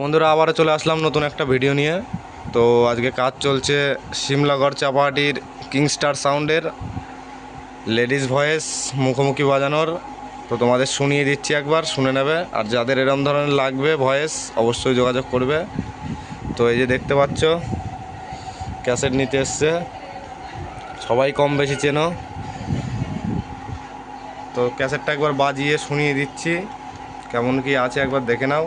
বন্ধুরা, আবারও চলে আসলাম নতুন একটা ভিডিও নিয়ে। তো আজকে কাজ চলছে সিমলাগড় চাপাহাটির কিংস্টার সাউন্ডের লেডিস ভয়েস মুখোমুখি বাজানোর। তো তোমাদের শুনিয়ে দিচ্ছি একবার, শুনে নেবে। আর যাদের এরম ধরনের লাগবে ভয়েস অবশ্যই যোগাযোগ করবে। তো এই যে দেখতে পাচ্ছ ক্যাসেট নিতে এসছে। সবাই কম বেশি চেনো। তো ক্যাসেটটা একবার বাজিয়ে শুনিয়ে দিচ্ছি। কেমন কি আছে একবার দেখে নাও।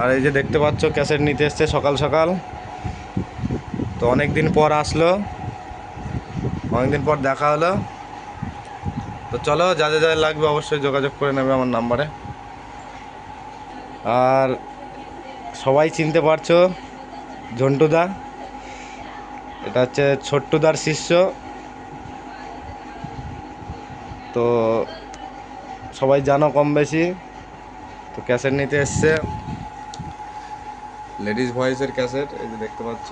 আর এই যে দেখতে পাচ্ছ, ক্যাসেট নিতে এসছে সকাল সকাল। তো অনেক দিন পর আসলো। অনেক দিন পর দেখা হলো। তো চলো যাদের যাদের লাগবে অবশ্যই যোগাযোগ করে নেবে আমার নাম্বারে। আর সবাই চিনতে পারছ, ঝন্টুদা? এটা হচ্ছে ছোট্টুদার শিষ্য। তো সবাই জানো কম বেশি। তো ক্যাসেট নিতে এসছে। লেডিস ভয়েসের ক্যাসেট এই যে দেখতে পাচ্ছ।